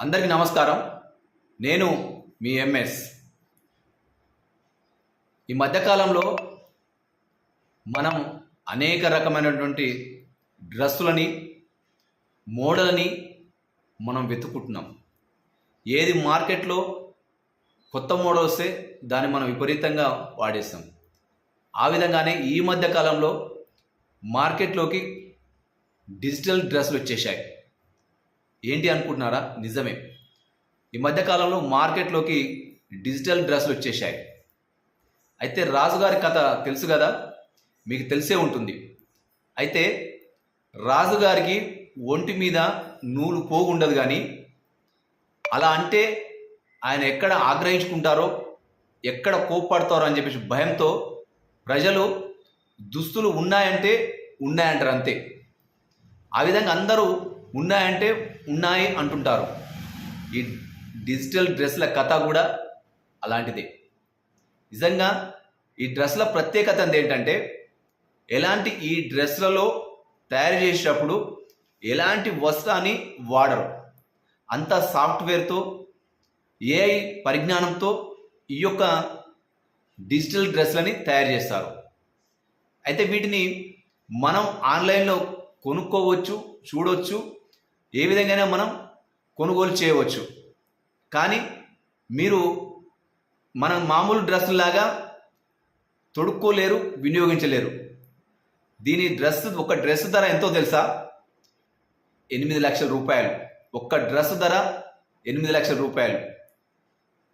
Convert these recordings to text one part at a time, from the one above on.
అందరికీ నమస్కారం. నేను మీ ఎంఎస్. ఈ మధ్యకాలంలో మనం అనేక రకమైనటువంటి డ్రెస్సులని మోడల్ని మనం వెతుక్కుంటున్నాం. ఏది మార్కెట్లో కొత్త మోడల్ వస్తే దాన్ని మనం విపరీతంగా వాడేస్తాం. ఆ విధంగానే ఈ మధ్యకాలంలో మార్కెట్లోకి డిజిటల్ డ్రెస్సులు వచ్చేసాయి ఏంటి అనుకుంటున్నారా? నిజమే. ఈ మధ్యకాలంలో మార్కెట్లోకి డిజిటల్ డ్రెస్సులు వచ్చేసాయి అయితే రాజుగారి కథ తెలుసు కదా? మీకు తెలిసే ఉంటుంది. అయితే రాజుగారికి ఒంటి మీద నూలు పోగుండదు కానీ అలా అంటే ఆయన ఎక్కడ ఆగ్రహించుకుంటారో ఎక్కడ కోప్పడతారో అని చెప్పేసి భయంతో ప్రజలు దుస్తులు ఉన్నాయంటే ఉన్నాయంటారు అంతే. ఆ విధంగా అందరూ ఉన్నాయంటే ఉన్నాయి అంటుంటారు. ఈ డిజిటల్ డ్రెస్ల కథ కూడా అలాంటిదే. నిజంగా ఈ డ్రెస్ల ప్రత్యేకత ఏంటంటే ఎలాంటి ఈ డ్రెస్లలో తయారు చేసేటప్పుడు ఎలాంటి వస్త్రాన్ని వాడరు. అంత సాఫ్ట్వేర్తో ఏఐ పరిజ్ఞానంతో ఈ యొక్క డిజిటల్ డ్రెస్లని తయారు చేస్తారు. అయితే వీటిని మనం ఆన్లైన్లో కొనుక్కోవచ్చు చూడవచ్చు ఏ విధంగానే మనం కొనుగోలు చేయవచ్చు. కానీ మీరు మనం మామూలు డ్రెస్సులాగా తొడుక్కోలేరు వినియోగించలేరు. దీని డ్రెస్ ఒక డ్రెస్ ధర ఎంతో తెలుసా? ఎనిమిది లక్షల రూపాయలు. ఒక్క డ్రెస్ ధర ఎనిమిది లక్షల రూపాయలు.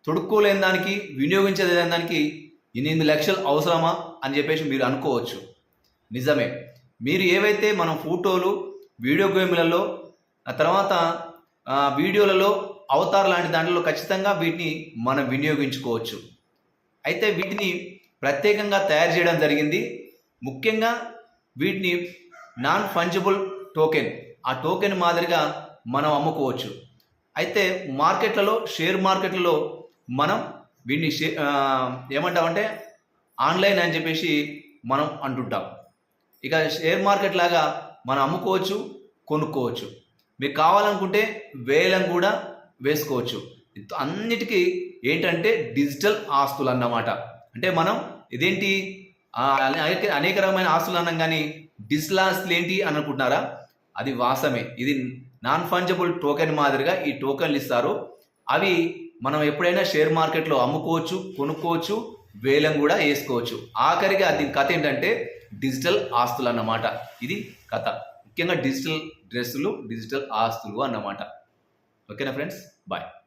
తొడుక్కోలేని దానికి వినియోగించలేని దానికి ఎనిమిది లక్షలు అవసరమా అని చెప్పేసి మీరు అనుకోవచ్చు. నిజమే. మీరు ఏవైతే మనం ఫోటోలు వీడియో గేమ్లలో ఆ తర్వాత వీడియోలలో అవతార్ లాంటి దాంట్లో ఖచ్చితంగా వీటిని మనం వినియోగించుకోవచ్చు. అయితే వీటిని ప్రత్యేకంగా తయారు చేయడం జరిగింది. ముఖ్యంగా వీటిని నాన్ ఫంజబుల్ టోకెన్ ఆ టోకెన్ మాదిరిగా మనం అమ్ముకోవచ్చు. అయితే మార్కెట్లలో షేర్ మార్కెట్లలో మనం వీటిని షే ఏమంటామంటే ఆన్లైన్ అని చెప్పేసి మనం అంటుంటాం. ఇక షేర్ మార్కెట్ లాగా మనం అమ్ముకోవచ్చు కొనుక్కోవచ్చు. మీకు కావాలనుకుంటే వేలం కూడా వేసుకోవచ్చు. అన్నిటికీ ఏంటంటే డిజిటల్ ఆస్తులు అన్నమాట. అంటే మనం ఇదేంటి? అనేక అనేక రకమైన ఆస్తులు అన్నాం కానీ డిజిటల్ ఆస్తులు ఏంటి అని అనుకుంటున్నారా? అది వాసమే ఇది నాన్ ఫంజబుల్ టోకెన్ మాదిరిగా ఈ టోకెన్లు ఇస్తారు. అవి మనం ఎప్పుడైనా షేర్ మార్కెట్లో అమ్ముకోవచ్చు కొనుక్కోవచ్చు వేలం కూడా వేసుకోవచ్చు. ఆఖరిగా దీని కథ ఏంటంటే డిజిటల్ ఆస్తులు అన్నమాట. ఇది కథ. ముఖ్యంగా డిజిటల్ డ్రెస్సులు డిజిటల్ ఆస్తులు అన్నమాట. ఓకేనా ఫ్రెండ్స్? బాయ్.